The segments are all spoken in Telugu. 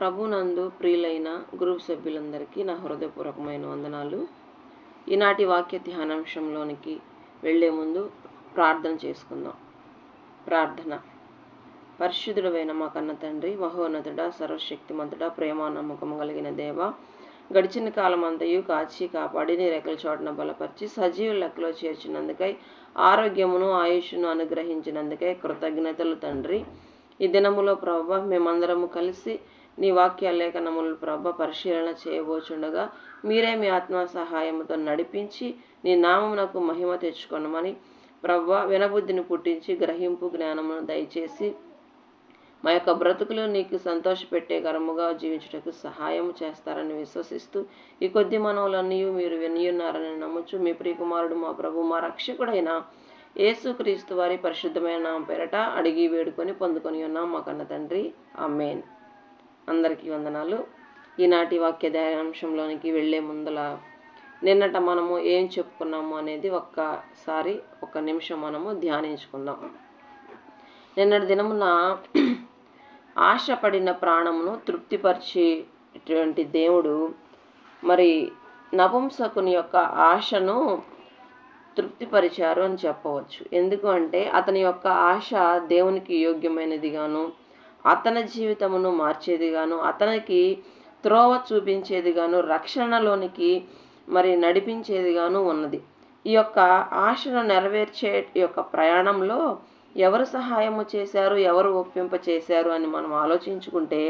ప్రభునందు ప్రియులైన గ్రూప్ సభ్యులందరికీ నా హృదయపూర్వకమైన వందనాలు. ఈనాటి వాక్య ధ్యానాంశంలోనికి వెళ్ళే ముందు ప్రార్థన చేసుకుందాం. ప్రార్థన. పరిశుద్ధుడైన మా కన్న తండ్రి మహోన్నతుడ సర్వశక్తిమంతుడ ప్రేమ నమ్మకం కలిగిన దేవ గడిచిన కాలం అంతయు కాచి కాపాడి నీ రెక్కల చోటన బలపరిచి సజీవ లెక్కలో చేర్చినందుకై ఆరోగ్యమును ఆయుష్ను అనుగ్రహించినందుకై కృతజ్ఞతలు తండ్రి. ఈ దినములో ప్రభావ మేమందరము కలిసి నీ వాక్య లేఖనములు ప్రభ పరిశీలన చేయబోచుండగా మీరే మీ ఆత్మ సహాయముతో నడిపించి నీ నామమునకు మహిమ తెచ్చుకొనమని ప్రవ్వ వినబుద్ధిని పుట్టించి గ్రహింపు జ్ఞానమును దయచేసి మా యొక్క బ్రతుకులు నీకు సంతోషపెట్టే కరముగా జీవించుటకు సహాయం చేస్తారని విశ్వసిస్తూ ఈ కొద్ది మనవులన్నీ మీరు వినియున్నారని నమ్ముచు మీ ప్రియకుమారుడు మా ప్రభు మా రక్షకుడైన యేసుక్రీస్తు వారి పరిశుద్ధమైన పేరట అడిగి వేడుకొని పొందుకొని ఉన్నాం మా కన్న తండ్రి. ఆమెన్. అందరికీ వందనాలు. ఈనాటి వాక్య ధ్యానాంశంలోనికి వెళ్ళే ముందల నిన్నట మనము ఏం చెప్పుకున్నాము అనేది ఒక్కసారి ఒక నిమిషం మనము ధ్యానించుకుందాం. నిన్నటి దినమున ఆశపడిన ప్రాణమును తృప్తిపరిచేటువంటి దేవుడు మరి నపుంసకుని యొక్క ఆశను తృప్తిపరిచారు అని చెప్పవచ్చు. ఎందుకు అంటే అతని యొక్క ఆశ దేవునికి యోగ్యమైనదిగాను అతని జీవితమును మార్చేదిగాను అతనికి త్రోవ చూపించేదిగాను రక్షణలోనికి మరి నడిపించేదిగాను ఉన్నది. ఈ యొక్క ఆశను నెరవేర్చే యొక్క ప్రయాణంలో ఎవరు సహాయము చేశారు ఎవరు ఒప్పింప చేశారు అని మనం ఆలోచించుకుంటే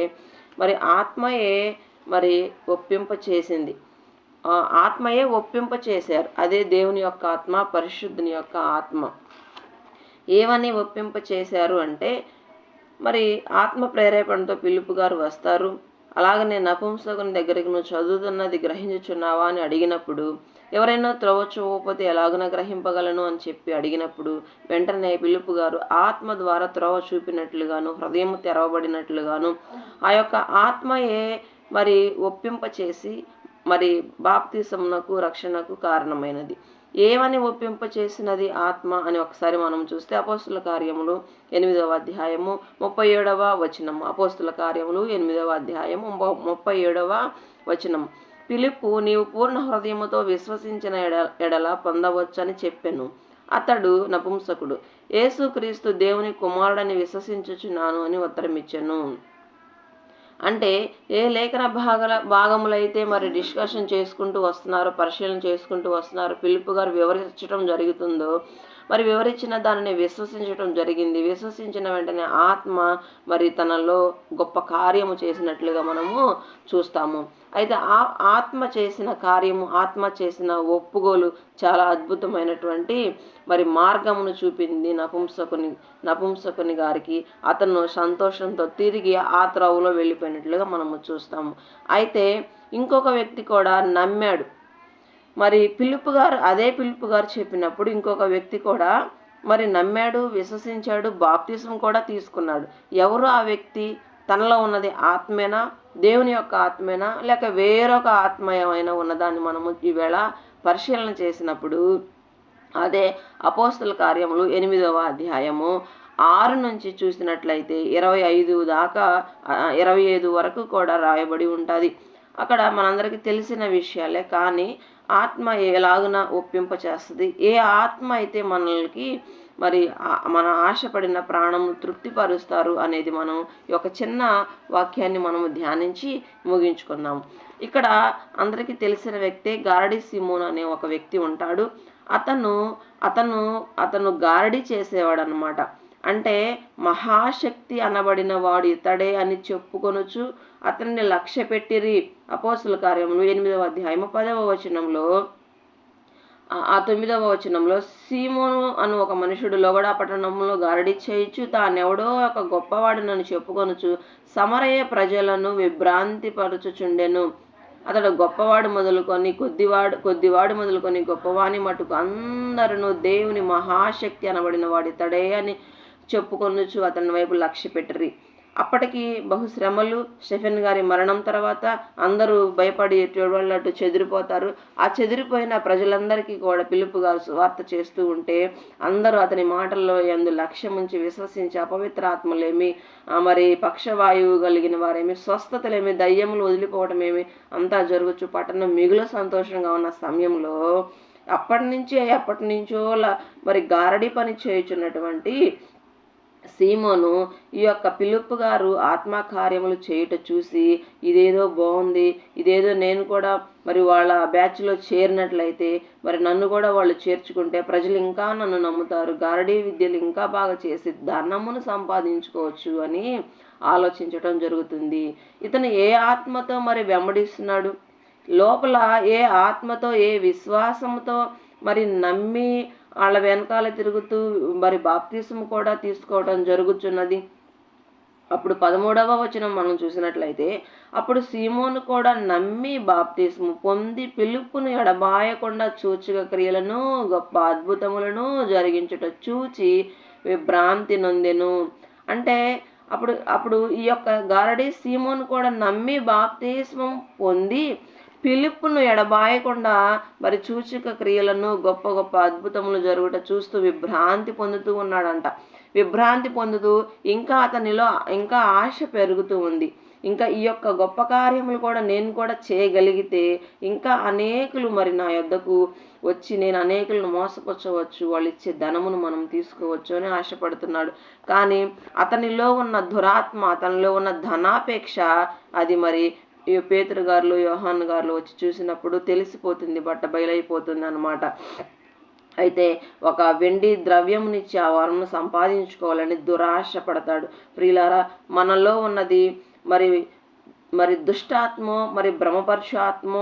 మరి ఆత్మయే మరి ఒప్పింప చేసింది. ఆత్మయే ఒప్పింప చేశారు. అదే దేవుని యొక్క ఆత్మ పరిశుద్ధుని యొక్క ఆత్మ. ఏమని ఒప్పింప చేశారు అంటే మరి ఆత్మ ప్రేరేపణతో పిలుపు గారు వస్తారు. అలాగనే నపుంసకుని దగ్గరికి నువ్వు చదువుతున్నది గ్రహించుచున్నావా అని అడిగినప్పుడు ఎవరైనా త్రవ చూపకపోతే ఎలాగన గ్రహింపగలను అని చెప్పి అడిగినప్పుడు వెంటనే పిలుపు గారు ఆత్మ ద్వారా త్రవ చూపినట్లుగాను హృదయం తెరవబడినట్లుగాను ఆ యొక్క ఆత్మయే మరి ఒప్పింప చేసి మరి బాప్తిసమునకు రక్షణకు కారణమైనది. ఏమని ఒప్పింప చేసినది ఆత్మ అని ఒకసారి మనం చూస్తే అపోస్తుల కార్యములు ఎనిమిదవ అధ్యాయము ముప్పై ఏడవ వచనం అపోస్తుల కార్యములు ఎనిమిదవ అధ్యాయము ముప్పై ఏడవ వచనం పిలుపు నీవు పూర్ణ హృదయముతో విశ్వసించిన ఎడ ఎడల పొందవచ్చని చెప్పాను. అతడు నపుంసకుడు యేసుక్రీస్తు దేవుని కుమారుడని విశ్వసించుచున్నాను అని ఉత్తరమిచ్చాను. అంటే ఏ లేఖన భాగల భాగములైతే మరి డిస్కషన్ చేసుకుంటూ వస్తున్నారు పరిశీలన చేసుకుంటూ వస్తున్నారు పిలుపు గారు వివరించడం జరుగుతుందో మరి వివరించిన దానిని విశ్వసించడం జరిగింది. విశ్వసించిన వెంటనే ఆత్మ మరి తనలో గొప్ప కార్యము చేసినట్లుగా మనము చూస్తాము. అయితే ఆ ఆత్మ చేసిన కార్యము ఆత్మ చేసిన ఒప్పుగోలు చాలా అద్భుతమైనటువంటి మరి మార్గమును చూపింది నపుంసకుని నపుంసకుని గారికి. అతను సంతోషంతో తిరిగి ఆ త్రవులో వెళ్ళిపోయినట్లుగా మనము చూస్తాము. అయితే ఇంకొక వ్యక్తి కూడా నమ్మాడు. మరి పిలుపు గారు అదే పిలుపు గారు చెప్పినప్పుడు ఇంకొక వ్యక్తి కూడా మరి నమ్మాడు విశ్వసించాడు బాప్తిజం కూడా తీసుకున్నాడు. ఎవరు ఆ వ్యక్తి? తనలో ఉన్నది ఆత్మేనా? దేవుని యొక్క ఆత్మేనా? లేక వేరొక ఆత్మయమైన ఉన్నదాన్ని మనము ఈవేళ పరిశీలన చేసినప్పుడు అదే అపోస్తుల కార్యములు ఎనిమిదవ అధ్యాయము ఆరు నుంచి చూసినట్లయితే ఇరవై ఐదు దాకా ఇరవై ఐదు వరకు కూడా రాయబడి ఉంటుంది. అక్కడ మనందరికీ తెలిసిన విషయాలే కానీ ఆత్మ ఎలాగున ఒప్పింప చేస్తుంది ఏ ఆత్మ అయితే మనల్కి మరి మన ఆశపడిన ప్రాణం తృప్తిపరుస్తారు అనేది మనం ఈ యొక్క చిన్న వాక్యాన్ని మనము ధ్యానించి ముగించుకుందాం. ఇక్కడ అందరికీ తెలిసిన వ్యక్తే గారడి సిమోన్ అనే ఒక వ్యక్తి ఉంటాడు. అతను అతను అతను గారడి చేసేవాడు అనమాట అంటే మహాశక్తి అనబడిన వాడు ఇతడే అని చెప్పుకొనుచు అతన్ని లక్ష్య పెట్టిరి. అపోసుల కార్యములు ఎనిమిదవ అధ్యాయము పదవ వచనంలో ఆ తొమ్మిదవ వచనంలో సీమోను అను ఒక మనుషుడు లోగడా పట్టణంలో గారడి చేయించు తానెవడో ఒక గొప్పవాడినని చెప్పుకొనుచు సమరయ ప్రజలను విభ్రాంతిపరుచుచుండెను. అతడు గొప్పవాడు మొదలుకొని కొద్దివాడు కొద్దివాడు మొదలుకొని గొప్పవాని మటుకు అందరూ దేవుని మహాశక్తి అనబడిన వాడితడే అని చెప్పుకొనొచ్చు అతని వైపు లక్ష్య పెట్టరి. అప్పటికి బహుశ్రమలు స్టెఫెన్ గారి మరణం తర్వాత అందరూ భయపడి వాళ్ళు అటు చెదిరిపోతారు. ఆ చెదిరిపోయిన ప్రజలందరికీ కూడా పిలుపు గారు సువార్త చేస్తూ ఉంటే అందరూ అతని మాటల్లో ఎందు లక్ష్యం ఉంచి విశ్వసించి అపవిత్ర ఆత్మలేమి మరి పక్షవాయువు కలిగిన వారేమి స్వస్థతలేమి దయ్యములు వదిలిపోవటమేమి అంతా జరగచ్చు పట్టణం మిగులు సంతోషంగా ఉన్న సమయంలో అప్పటి నుంచే అప్పటి నుంచో మరి గారడి పని చేయుచున్నటువంటి సీమోను ఈ యొక్క పిలుపు గారు ఆత్మకార్యములు చేయుట చూసి ఇదేదో బాగుంది ఇదేదో నేను కూడా మరి వాళ్ళ బ్యాచ్లో చేరినట్లయితే మరి నన్ను కూడా వాళ్ళు చేర్చుకుంటే ప్రజలు ఇంకా నన్ను నమ్ముతారు గారడీ విద్యలు ఇంకా బాగా చేసి ధనమును సంపాదించుకోవచ్చు అని ఆలోచించటం జరుగుతుంది. ఇతను ఏ ఆత్మతో మరి వెంబడిస్తున్నాడు? లోపల ఏ ఆత్మతో ఏ విశ్వాసంతో మరి నమ్మి వాళ్ళ వెనకాల తిరుగుతూ మరి బాప్తీసం కూడా తీసుకోవడం జరుగుతున్నది అప్పుడు పదమూడవ వచనం మనం చూసినట్లయితే అప్పుడు సీమోను కూడా నమ్మి బాప్తిస్ము పొంది పిలుపును ఎడబాయకుండా సూచక క్రియలను గొప్ప అద్భుతములను జరిగించుట చూచి విభ్రాంతి నొందెను. అంటే అప్పుడు అప్పుడు ఈ యొక్క గారడి సీమోను కూడా నమ్మి బాప్తిస్మం పొంది పిలుపును ఎడబాయకుండా మరి సూచక క్రియలను గొప్ప గొప్ప అద్భుతములు జరుగుట చూస్తూ విభ్రాంతి పొందుతూ ఉన్నాడంట. విభ్రాంతి పొందుతూ ఇంకా అతనిలో ఇంకా ఆశ పెరుగుతూ ఉంది. ఇంకా ఈ యొక్క గొప్ప కార్యములు కూడా నేను కూడా చేయగలిగితే ఇంకా అనేకులు మరి నా యొద్దకు వచ్చి నేను అనేకులను మోసపరచవచ్చు వాళ్ళు ఇచ్చే ధనమును మనం తీసుకోవచ్చు అని ఆశపడుతున్నాడు. కానీ అతనిలో ఉన్న దురాత్మ అతనిలో ఉన్న ధనాపేక్ష అది మరి పేతురు గారులు యోహాన్ గారులు వచ్చి చూసినప్పుడు తెలిసిపోతుంది బట్ట బయలైపోతుంది అనమాట అయితే ఒక వెండి ద్రవ్యమునిచ్చి ఆ వరమును సంపాదించుకోవాలని దురాశ పడతాడు. ప్రియులారా మనలో ఉన్నది మరి మరి దుష్టాత్మో మరి భ్రమపరుషాత్మో